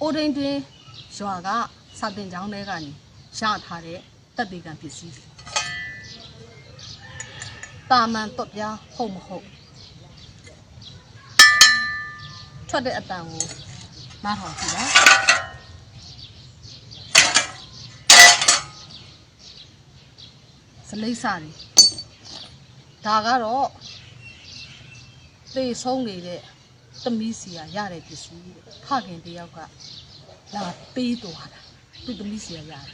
အိုဒိန်တွင်ရွာကစာတင်ကျောင်းထဲကနေရထားတဲ့တပ်တေကံပစ္စည်းတွေတာမန်တော့ပြားဟုတ်မဟုတ်ထွက်တဲ့အတန်ကိုနားထောင်ကြည့်ပါစလိတ်စာတွေဒါကတော့သေဆုံးနေတဲ့ သမီးစီကရတဲ့ပစ္စည်းတဲ့ခခင်တယောက်ကလာပေးသွားတာသူ့သမီးစီကရတယ်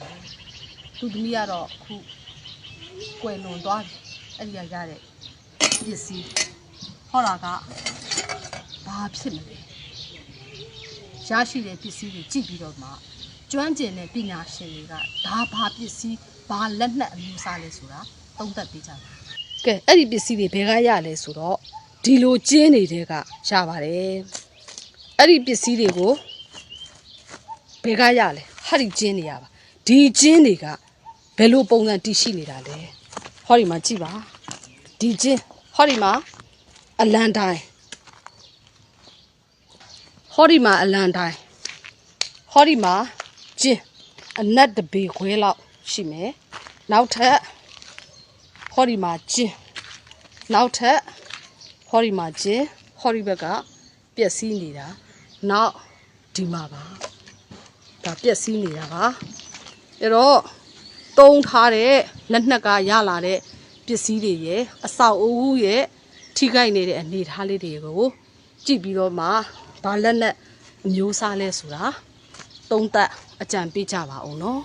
သူ့သမီးကတော့အခုကွယ်လွန်သွားပြီအဲ့ဒီကရတဲ့ပစ္စည်းဟောတာကဘာဖြစ်မလဲရရှိတဲ့ပစ္စည်းတွေကြည့်ပြီးတော့မှကျွမ်းကျင်တဲ့ပညာရှင်တွေကဒါဘာပစ္စည်းဘာလက်နက်အမျိုးအစားလဲဆိုတာသုံးသပ်ပေးကြတယ်ကဲအဲ့ဒီပစ္စည်းတွေဘယ်ကရလဲဆိုတော့ ဒီလိုကျင်းနေတဲ့ကရပါတယ်အဲ့ဒီပစ္စည်းတွေကိုဘယ်ကရလဲဟာဒီကျင်းနေရပါဒီကျင်းတွေကဘယ်လိုပုံစံတည်ရှိနေတာလဲဟောဒီမှာကြည့်ပါဒီကျင်းဟောဒီမှာအလန်တိုင်းဟောဒီမှာအလန်တိုင်းဟောဒီမှာကျင်းအနက်တပေခွဲလောက်ရှိမယ်နောက်ထပ်ဟောဒီမှာကျင်းနောက်ထပ် ဟောဒီမှာကျင်းဟောဒီဘက်ကပျက်စီးနေတာနောက်ဒီမှာပါဒါပျက်စီးနေတာပါအဲ့တော့တုံးထားတဲ့လက်နက်ကရလာတဲ့ပစ္စည်းတွေရဲ့အဆောက်အဦရဲ့ထိခိုက်နေတဲ့အနေအထားလေးတွေကိုကြည့်ပြီးတော့မှဘာလက်နက်အမျိုးအစားလဲဆိုတာသုံးသပ်အကြံပေးကြပါအောင်နော်